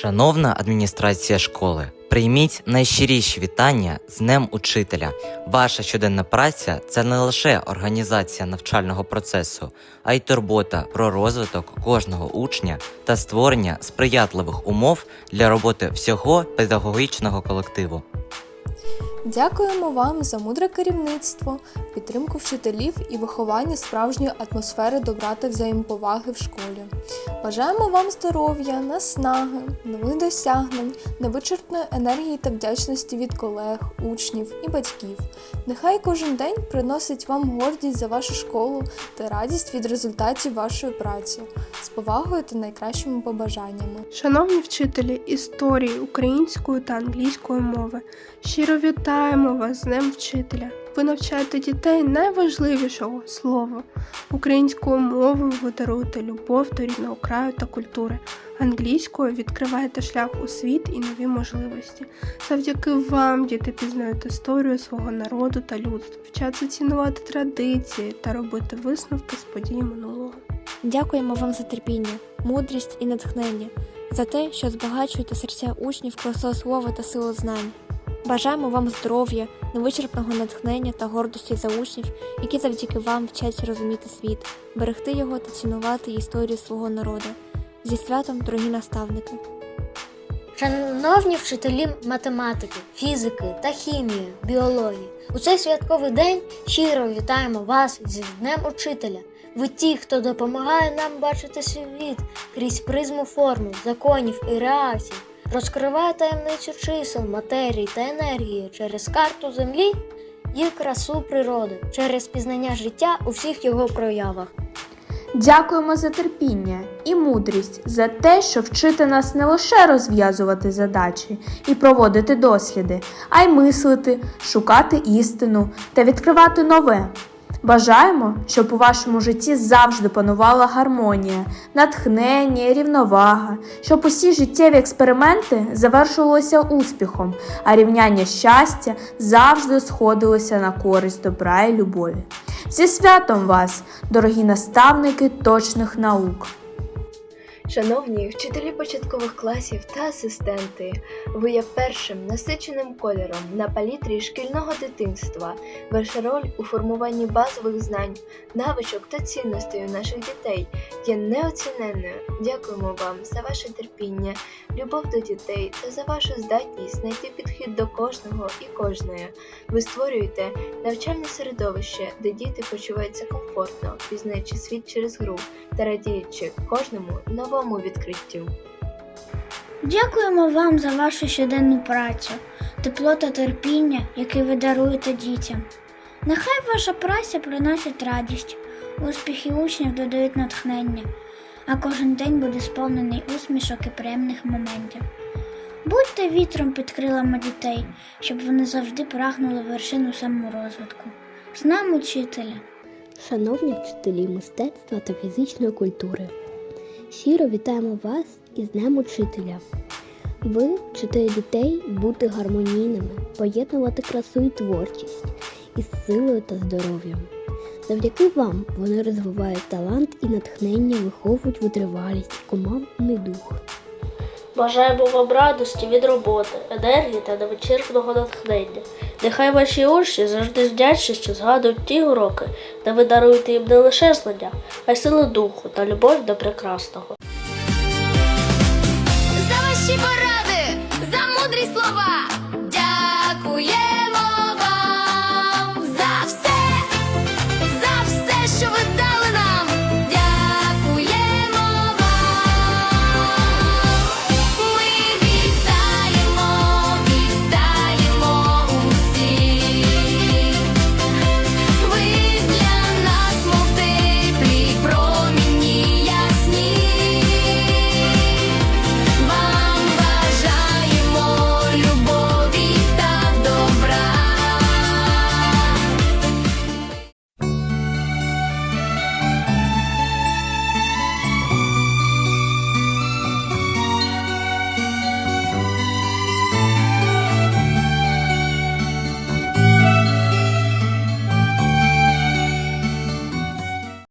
Шановна адміністрація школи, прийміть найщиріші вітання з Днем Учителя. Ваша щоденна праця це не лише організація навчального процесу, а й турбота про розвиток кожного учня та створення сприятливих умов для роботи всього педагогічного колективу. Дякуємо вам за мудре керівництво, підтримку вчителів і виховання справжньої атмосфери добра та взаємоповаги в школі. Бажаємо вам здоров'я, наснаги, нових досягнень, невичерпної енергії та вдячності від колег, учнів і батьків. Нехай кожен день приносить вам гордість за вашу школу та радість від результатів вашої праці з повагою та найкращими побажаннями. Шановні вчителі історії української та англійської мови, щиро вітаємо вас з Днем Вчителя. Ви навчаєте дітей найважливішого слова. Українською мовою ви даруєте любов до рідного краю та культури. Англійською відкриваєте шлях у світ і нові можливості. Завдяки вам діти пізнають історію свого народу та людства, вчаться цінувати традиції та робити висновки з подій минулого. Дякуємо вам за терпіння, мудрість і натхнення, за те, що збагачуєте серця учнів красою слова та силу знань. Бажаємо вам здоров'я, невичерпного натхнення та гордості за учнів, які завдяки вам вчаться розуміти світ, берегти його та цінувати історію свого народу. Зі святом, дорогі наставники! Шановні вчителі математики, фізики та хімії, біології, у цей святковий день щиро вітаємо вас зі Днем Учителя. Ви ті, хто допомагає нам бачити світ крізь призму формул, законів і реакцій, розкриває таємницю чисел, матерії та енергії через карту Землі і красу природи, через пізнання життя у всіх його проявах. Дякуємо за терпіння і мудрість, за те, що вчите нас не лише розв'язувати задачі і проводити досліди, а й мислити, шукати істину та відкривати нове. Бажаємо, щоб у вашому житті завжди панувала гармонія, натхнення, рівновага, щоб усі життєві експерименти завершувалися успіхом, а рівняння щастя завжди сходилося на користь добра і любові. Зі святом вас, дорогі наставники точних наук! Шановні вчителі початкових класів та асистенти, ви є першим насиченим кольором на палітрі шкільного дитинства. Ваша роль у формуванні базових знань, навичок та цінностей у наших дітей є неоціненною. Дякуємо вам за ваше терпіння, любов до дітей та за вашу здатність знайти підхід до кожного і кожної. Ви створюєте навчальне середовище, де діти почуваються комфортно, пізнаючи світ через гру та радіючи кожному новому відкриттю. Дякуємо вам за вашу щоденну працю, тепло та терпіння, яке ви даруєте дітям. Нехай ваша праця приносить радість, успіхи учнів додають натхнення, а кожен день буде сповнений усмішок і приємних моментів. Будьте вітром під крилами дітей, щоб вони завжди прагнули вершину саморозвитку. З нами учителя! Шановні вчителі мистецтва та фізичної культури, щиро вітаємо вас із Днем Учителя. Ви вчите дітей бути гармонійними, поєднувати красу і творчість із силою та здоров'ям. Завдяки вам вони розвивають талант і натхнення, виховують витривалість, командний дух. Бажаємо вам радості від роботи, енергії та невичерпного натхнення. Нехай ваші учні завжди з вдячністю згадують ті уроки, де ви даруєте їм не лише знання, а й силу духу та любов до прекрасного. За ваші поради, за мудрі слова. Дякує